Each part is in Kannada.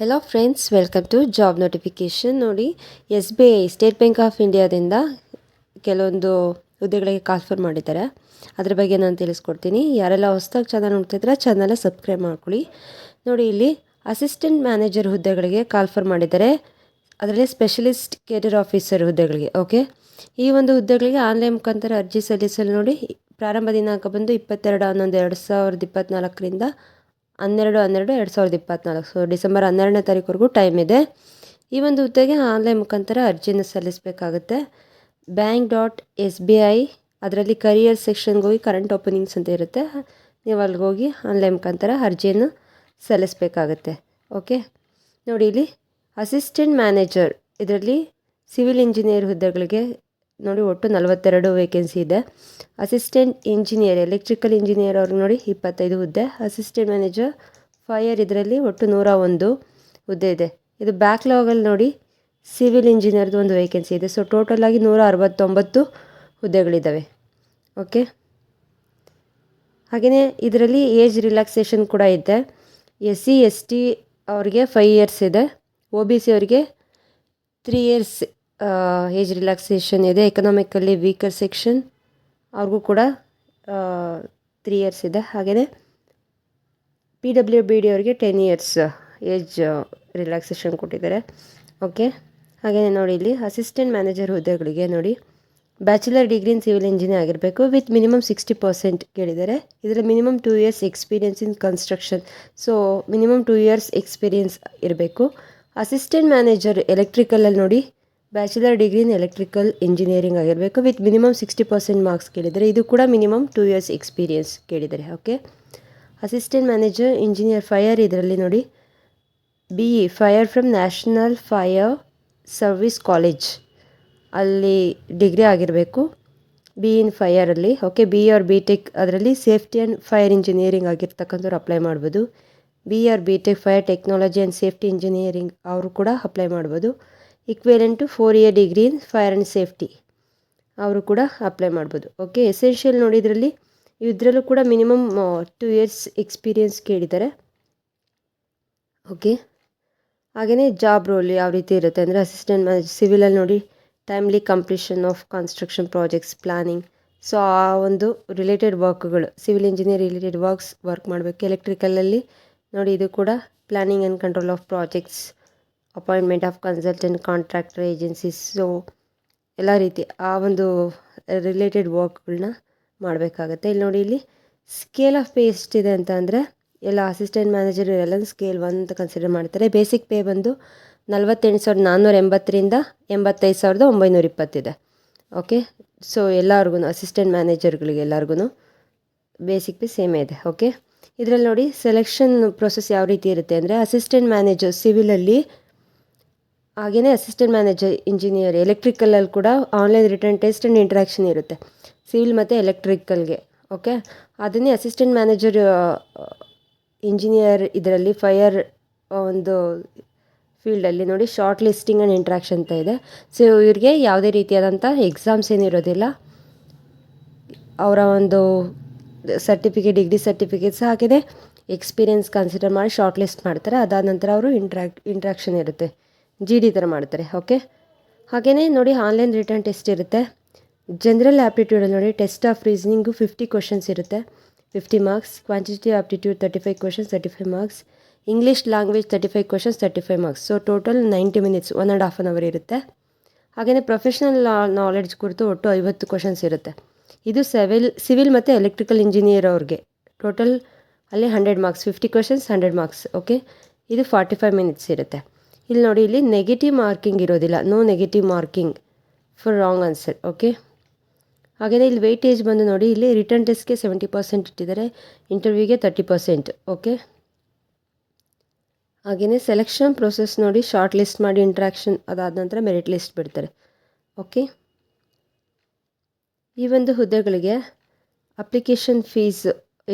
Hello friends welcome to job notification ನೋಡಿ S B I State Bank of ಇಂಡಿಯಾದಿಂದ ಕೆಲವೊಂದು ಹುದ್ದೆಗಳಿಗೆ ಕಾಲ್ಫರ್ ಮಾಡಿದ್ದಾರೆ. ಅದ್ರ ಬಗ್ಗೆ ನಾನು ತಿಳಿಸ್ಕೊಡ್ತೀನಿ. ಯಾರೆಲ್ಲ ಹೊಸ್ದಾಗಿ ಚಾನಲ್ ನೋಡ್ತಿದ್ರೆ ಚಾನಲ್ನ ಸಬ್ಸ್ಕ್ರೈಬ್ ಮಾಡ್ಕೊಳ್ಳಿ. ನೋಡಿ, ಇಲ್ಲಿ ಅಸಿಸ್ಟೆಂಟ್ ಮ್ಯಾನೇಜರ್ ಹುದ್ದೆಗಳಿಗೆ ಕಾಲ್ಫರ್ ಮಾಡಿದ್ದಾರೆ. ಅದರಲ್ಲಿ ಸ್ಪೆಷಲಿಸ್ಟ್ ಕೆರಿಯರ್ ಆಫೀಸರ್ ಹುದ್ದೆಗಳಿಗೆ ಓಕೆ ಈ ಒಂದು ಹುದ್ದೆಗಳಿಗೆ ಆನ್ಲೈನ್ ಮುಖಾಂತರ ಅರ್ಜಿ ಸಲ್ಲಿಸಲು ನೋಡಿ, ಪ್ರಾರಂಭ ದಿನಾಂಕ ಬಂದು ಇಪ್ಪತ್ತೆರಡು ಹನ್ನೊಂದು, ಎರಡು ಸಾವಿರದ ಇಪ್ಪತ್ತ್ನಾಲ್ಕರಿಂದ ಹನ್ನೆರಡು ಹನ್ನೆರಡು, ಎರಡು ಸಾವಿರದ ಇಪ್ಪತ್ತ್ನಾಲ್ಕು ಸೊ ಡಿಸೆಂಬರ್ ಹನ್ನೆರಡನೇ ತಾರೀಕುವರೆಗೂ ಟೈಮ್ ಇದೆ. ಈ ಒಂದು ಹುದ್ದೆಗೆ ಆನ್ಲೈನ್ ಮುಖಾಂತರ ಅರ್ಜಿನ ಸಲ್ಲಿಸಬೇಕಾಗುತ್ತೆ. Bank dot S B I ಅದರಲ್ಲಿ ಕರಿಯರ್ ಸೆಕ್ಷನ್ಗೆ ಹೋಗಿ ಕರೆಂಟ್ ಓಪನಿಂಗ್ಸ್ ಅಂತ ಇರುತ್ತೆ. ನೀವು ಅಲ್ಲಿಗೆ ಹೋಗಿ ಆನ್ಲೈನ್ ಮುಖಾಂತರ ಅರ್ಜಿಯನ್ನು ಸಲ್ಲಿಸಬೇಕಾಗತ್ತೆ. ಓಕೆ ನೋಡಿ, ಇಲ್ಲಿ ಅಸಿಸ್ಟೆಂಟ್ ಮ್ಯಾನೇಜರ್ ಇದರಲ್ಲಿ ಸಿವಿಲ್ ಇಂಜಿನಿಯರ್ ಹುದ್ದೆಗಳಿಗೆ ನೋಡಿ ಒಟ್ಟು ನಲವತ್ತೆರಡು ವೇಕೆನ್ಸಿ ಇದೆ. ಅಸಿಸ್ಟೆಂಟ್ ಇಂಜಿನಿಯರ್ ಎಲೆಕ್ಟ್ರಿಕಲ್ ಇಂಜಿನಿಯರ್ ಅವ್ರಿಗೆ ನೋಡಿ ಇಪ್ಪತ್ತೈದು ಹುದ್ದೆ. ಅಸಿಸ್ಟೆಂಟ್ ಮ್ಯಾನೇಜರ್ ಫೈಯರ್ ಇದರಲ್ಲಿ ಒಟ್ಟು ನೂರ ಒಂದು ಹುದ್ದೆ ಇದೆ. ಇದು ಬ್ಯಾಕ್ಲಾಗಲ್ಲಿ ನೋಡಿ ಸಿವಿಲ್ ಇಂಜಿನಿಯರ್ದು ಒಂದು ವೇಕೆನ್ಸಿ ಇದೆ. ಸೊ ಟೋಟಲಾಗಿ ನೂರ ಅರವತ್ತೊಂಬತ್ತು ಹುದ್ದೆಗಳಿದ್ದಾವೆ ಓಕೆ ಹಾಗೆಯೇ ಇದರಲ್ಲಿ ಏಜ್ ರಿಲ್ಯಾಕ್ಸೇಷನ್ ಕೂಡ ಇದೆ. ಎಸ್ ಸಿ ಎಸ್ ಟಿ ಅವ್ರಿಗೆ ಫೈವ್ ಇಯರ್ಸ್ ಇದೆ. ಒ ಬಿ ಸಿ ಅವರಿಗೆ ತ್ರೀ ಇಯರ್ಸ್ ಏಜ್ ರಿಲ್ಯಾಕ್ಸೇಷನ್ ಇದೆ ಎಕನಾಮಿಕಲ್ಲಿ ವೀಕರ್ ಸೆಕ್ಷನ್ ಅವ್ರಿಗೂ ಕೂಡ ತ್ರೀ ಇಯರ್ಸ್ ಇದೆ. ಹಾಗೆಯೇ ಪಿ ಡಬ್ಲ್ಯೂ ಬಿ ಡಿ ಅವರಿಗೆ ಟೆನ್ ಇಯರ್ಸ್ ಏಜ್ ರಿಲ್ಯಾಕ್ಸೇಷನ್ ಕೊಟ್ಟಿದ್ದಾರೆ. ಓಕೆ ಹಾಗೆಯೇ ನೋಡಿ ಇಲ್ಲಿ ಅಸಿಸ್ಟೆಂಟ್ ಮ್ಯಾನೇಜರ್ ಹುದ್ದೆಗಳಿಗೆ ನೋಡಿ bachelor degree in civil engineer ಆಗಿರಬೇಕು ವಿತ್ ಮಿನಿಮಮ್ ಸಿಕ್ಸ್ಟಿ ಪರ್ಸೆಂಟ್ ಕೇಳಿದ್ದಾರೆ. ಇದರಲ್ಲಿ minimum two years experience in construction so minimum two years experience ಇರಬೇಕು. ಅಸಿಸ್ಟೆಂಟ್ ಮ್ಯಾನೇಜರ್ ಎಲೆಕ್ಟ್ರಿಕಲಲ್ಲಿ ನೋಡಿ bachelor degree in electrical engineering ಆಗಿರಬೇಕು with minimum sixty percent marks ಕೇಳಿದರೆ, ಇದು ಕೂಡ ಮಿನಿಮಮ್ ಟೂ ಇಯರ್ಸ್ ಎಕ್ಸ್ಪೀರಿಯನ್ಸ್ ಕೇಳಿದರೆ okay assistant manager engineer fire ಇದರಲ್ಲಿ ನೋಡಿ B E fire from national fire service college ಅಲ್ಲಿ ಡಿಗ್ರಿ ಆಗಿರಬೇಕು B in ಫೈಯರಲ್ಲಿ okay B R B tech ಅದರಲ್ಲಿ ಸೇಫ್ಟಿ ಆ್ಯಂಡ್ ಫೈರ್ ಇಂಜಿನಿಯರಿಂಗ್ ಆಗಿರ್ತಕ್ಕಂಥವ್ರು ಅಪ್ಲೈ ಮಾಡ್ಬೋದು. B R B tech fire technology and safety engineering ಅವರು ಕೂಡ ಅಪ್ಲೈ ಮಾಡ್ಬೋದು. Equivalent to four year degree in fire and safety ಅವರು ಕೂಡ ಅಪ್ಲೈ ಮಾಡ್ಬೋದು. ಓಕೆ ಎಸೆನ್ಷಿಯಲ್ ನೋಡಿ ಇದರಲ್ಲಿ ಇದರಲ್ಲೂ ಕೂಡ ಮಿನಿಮಮ್ ಟೂ ಇಯರ್ಸ್ ಎಕ್ಸ್ಪೀರಿಯನ್ಸ್ ಕೇಳಿದ್ದಾರೆ. ಓಕೆ ಹಾಗೆಯೇ ಜಾಬ್ ರೋಲ್ ಯಾವ ರೀತಿ ಇರುತ್ತೆ ಅಂದರೆ ಅಸಿಸ್ಟೆಂಟ್ ಮ್ಯಾನೇಜ್ ಸಿವಿಲಲ್ಲಿ ನೋಡಿ timely completion of construction projects planning so ಆ ಒಂದು related ವರ್ಕ್ಗಳು civil engineer related works work ಮಾಡಬೇಕು. ಎಲೆಕ್ಟ್ರಿಕಲಲ್ಲಿ ನೋಡಿ ಇದು ಕೂಡ planning and control of projects appointment of consultant contractor agencies so ಎಲ್ಲ ರೀತಿ ಆ ಒಂದು ರಿಲೇಟೆಡ್ ವರ್ಕ್ಗಳನ್ನ ಮಾಡಬೇಕಾಗತ್ತೆ. ಇಲ್ಲಿ ನೋಡಿ ಇಲ್ಲಿ ಸ್ಕೇಲ್ ಆಫ್ ಪೇ ಎಷ್ಟಿದೆ ಅಂತ ಅಂದರೆ ಎಲ್ಲ ಅಸಿಸ್ಟೆಂಟ್ ಮ್ಯಾನೇಜರ್ ಎಲ್ಲ ಸ್ಕೇಲ್ ಒನ್ ಅಂತ ಕನ್ಸಿಡರ್ ಮಾಡ್ತಾರೆ. ಬೇಸಿಕ್ ಪೇ ಬಂದು ನಲ್ವತ್ತೆಂಟು ಸಾವಿರದ ನಾನ್ನೂರ ಎಂಬತ್ತರಿಂದ ಎಂಬತ್ತೈದು ಸಾವಿರದ ಒಂಬೈನೂರ ಇಪ್ಪತ್ತಿದೆ. ಓಕೆ ಸೊ ಎಲ್ಲರಿಗೂ ಅಸಿಸ್ಟೆಂಟ್ ಮ್ಯಾನೇಜರ್ಗಳಿಗೆ ಎಲ್ಲರಿಗೂ ಬೇಸಿಕ್ ಪೇ ಸೇಮೇ ಇದೆ. ಓಕೆ ಇದರಲ್ಲಿ ನೋಡಿ ಸೆಲೆಕ್ಷನ್ ಪ್ರೊಸೆಸ್ ಯಾವ ರೀತಿ ಇರುತ್ತೆ ಅಂದರೆ ಅಸಿಸ್ಟೆಂಟ್ ಮ್ಯಾನೇಜರ್ ಸಿವಿಲಲ್ಲಿ ಹಾಗೆಯೇ ಅಸಿಸ್ಟೆಂಟ್ ಮ್ಯಾನೇಜರ್ ಇಂಜಿನಿಯರ್ ಎಲೆಕ್ಟ್ರಿಕಲಲ್ಲಿ ಕೂಡ online written test and interaction ಇರುತ್ತೆ. ಸಿವಿಲ್ ಮತ್ತು ಎಲೆಕ್ಟ್ರಿಕಲ್ಗೆ ಓಕೆ ಅದನ್ನೇ ಅಸಿಸ್ಟೆಂಟ್ ಮ್ಯಾನೇಜರ್ ಇಂಜಿನಿಯರ್ ಇದರಲ್ಲಿ ಫೈಯರ್ ಒಂದು ಫೀಲ್ಡಲ್ಲಿ ನೋಡಿ ಶಾರ್ಟ್ ಲಿಸ್ಟಿಂಗ್ ಆ್ಯಂಡ್ ಇಂಟ್ರ್ಯಾಕ್ಷನ್ ಅಂತ ಇದೆ. ಸೊ ಇವ್ರಿಗೆ ಯಾವುದೇ ರೀತಿಯಾದಂಥ ಎಕ್ಸಾಮ್ಸ್ ಏನಿರೋದಿಲ್ಲ ಅವರ ಒಂದು ಸರ್ಟಿಫಿಕೇಟ್ ಡಿಗ್ರಿ ಸರ್ಟಿಫಿಕೇಟ್ಸ್ ಹಾಗೆಯೇ ಎಕ್ಸ್ಪೀರಿಯನ್ಸ್ ಕನ್ಸಿಡರ್ ಮಾಡಿ ಶಾರ್ಟ್ ಲಿಸ್ಟ್ ಮಾಡ್ತಾರೆ. ಅದಾದ ನಂತರ ಅವರು ಇಂಟ್ರಾಕ್ ಇಂಟ್ರ್ಯಾಕ್ಷನ್ ಇರುತ್ತೆ. ಜಿ ಡಿ ಥರ ಮಾಡ್ತಾರೆ ಓಕೆ ಹಾಗೆಯೇ ನೋಡಿ ಆನ್ಲೈನ್ ರಿಟರ್ನ್ ಟೆಸ್ಟ್ ಇರುತ್ತೆ. ಜನರಲ್ ಆ್ಯಪ್ಟಿಟ್ಯೂಡಲ್ಲಿ ನೋಡಿ test of reasoning fifty questions ಇರುತ್ತೆ. Fifty marks quantity aptitude thirty five questions thirty five marks English language thirty five questions thirty five marks so total ninety minutes one and half an hour ಇರುತ್ತೆ ಹಾಗೆಯೇ ಪ್ರೊಫೆಷ್ನಲ್ ನಾಲೆಡ್ಜ್ ಕುರಿತು ಒಟ್ಟು ಐವತ್ತು ಕ್ವಶನ್ಸ್ ಇರುತ್ತೆ. ಇದು ಸೆವಿಲ್ ಸಿವಿಲ್ ಮತ್ತು ಎಲೆಕ್ಟ್ರಿಕಲ್ ಇಂಜಿನಿಯರ್ ಅವ್ರಿಗೆ. ಟೋಟಲ್ ಅಲ್ಲಿ hundred marks fifty questions hundred marks okay ಇದು ಫಾರ್ಟಿ ಫೈವ್ ಮಿನಿಟ್ಸ್ ಇರುತ್ತೆ. ಇಲ್ಲಿ ನೋಡಿ, ಇಲ್ಲಿ ನೆಗೆಟಿವ್ ಮಾರ್ಕಿಂಗ್ ಇರೋದಿಲ್ಲ. No negative marking for wrong answer okay ಹಾಗೆಯೇ ಇಲ್ಲಿ ವೆಯ್ಟೇಜ್ ಬಂದು ನೋಡಿ, ಇಲ್ಲಿ ರಿಟರ್ನ್ ಟೆಸ್ಟ್ಗೆ ಸೆವೆಂಟಿ ಪರ್ಸೆಂಟ್ ಇಟ್ಟಿದ್ದಾರೆ ಇಂಟರ್ವ್ಯೂಗೆ ತರ್ಟಿ ಪರ್ಸೆಂಟ್ ಓಕೆ ಹಾಗೆಯೇ ಸೆಲೆಕ್ಷನ್ ಪ್ರೊಸೆಸ್ ನೋಡಿ ಶಾರ್ಟ್ ಲಿಸ್ಟ್ ಮಾಡಿ ಇಂಟ್ರಾಕ್ಷನ್ ಅದಾದ ನಂತರ ಮೆರಿಟ್ ಲಿಸ್ಟ್ ಬಿಡ್ತಾರೆ ಓಕೆ ಈ ಒಂದು ಹುದ್ದೆಗಳಿಗೆ ಅಪ್ಲಿಕೇಶನ್ ಫೀಸ್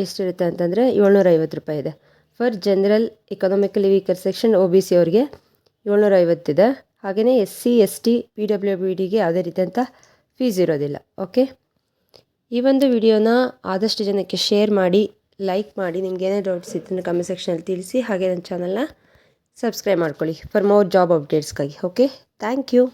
ಎಷ್ಟಿರುತ್ತೆ ಅಂತಂದರೆ ಏಳ್ನೂರ ರೂಪಾಯಿ ಇದೆ. For general economically weaker section O B C ಅವ್ರಿಗೆ ಏಳ್ನೂರ ಐವತ್ತಿದೆ ಹಾಗೆಯೇ S C, S T, P W B ಡಿಗೆ ಯಾವುದೇ ರೀತಿಯಂಥ ಫೀಸ್ ಇರೋದಿಲ್ಲ. ಓಕೆ ಈ ಒಂದು ವಿಡಿಯೋನ ಆದಷ್ಟು ಜನಕ್ಕೆ ಶೇರ್ ಮಾಡಿ ಲೈಕ್ ಮಾಡಿ, ನಿಮ್ಗೆ ಏನೇ ಡೌಟ್ಸ್ ಇತ್ತು ಕಮೆಂಟ್ ಸೆಕ್ಷನಲ್ಲಿ ತಿಳಿಸಿ, ಹಾಗೆ ನನ್ನ ಚಾನಲ್ನ ಸಬ್ಸ್ಕ್ರೈಬ್ ಮಾಡ್ಕೊಳ್ಳಿ ಫಾರ್ ಮೋರ್ ಜಾಬ್ ಅಪ್ಡೇಟ್ಸ್ಗಾಗಿ ಓಕೆ ಥ್ಯಾಂಕ್ ಯು